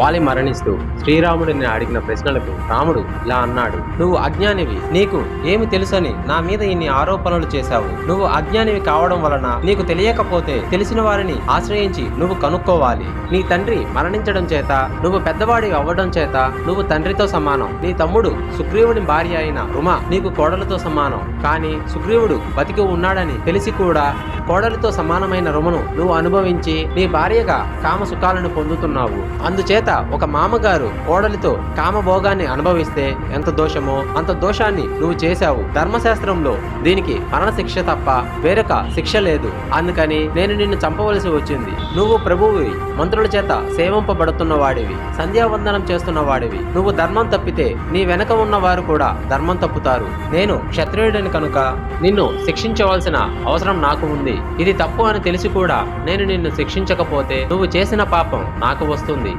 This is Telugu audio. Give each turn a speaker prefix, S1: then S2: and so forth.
S1: వాలి మరణిస్తూ శ్రీరాముడిని అడిగిన ప్రశ్నలకు రాముడు ఇలా అన్నాడు. నువ్వు అజ్ఞానివి నీకు ఏమి తెలుసని నా మీద ఇన్ని ఆరోపణలు చేశావు. నువ్వు అజ్ఞానివి కావడం వలన నీకు తెలియకపోతే తెలిసిన వారిని ఆశ్రయించి నువ్వు కనుక్కోవాలి. నీ తండ్రి మరణించడం చేత నువ్వు పెద్దవాడి అవ్వడం చేత నువ్వు తండ్రితో సమానం. నీ తమ్ముడు సుగ్రీవుడి భార్య అయిన రుమ నీకు కోడలతో సమానం. కానీ సుగ్రీవుడు బతికి ఉన్నాడని తెలిసి కూడా కోడలితో సమానమైన రుమను నువ్వు అనుభవించి నీ భార్యగా కామ సుఖాలను పొందుతున్నావు. అందుచేత చేత ఒక మామగారు కోడలితో కామభోగాన్ని అనుభవిస్తే ఎంత దోషమో అంత దోషాన్ని నువ్వు చేశావు. ధర్మశాస్త్రంలో దీనికి మరణశిక్ష తప్ప వేరొక శిక్ష లేదు. అందుకని నేను నిన్ను చంపవలసి వచ్చింది. నువ్వు ప్రభువువి మంత్రుల చేత సేవింపబడుతున్న వాడివి సంధ్యావందనం చేస్తున్న వాడివి. నువ్వు ధర్మం తప్పితే నీ వెనక ఉన్న వారు కూడా ధర్మం తప్పుతారు. నేను క్షత్రియుడిని కనుక నిన్ను శిక్షించవలసిన అవసరం నాకు ఉంది. ఇది తప్పు అని తెలిసి కూడా నేను నిన్ను శిక్షించకపోతే నువ్వు చేసిన పాపం నాకు వస్తుంది.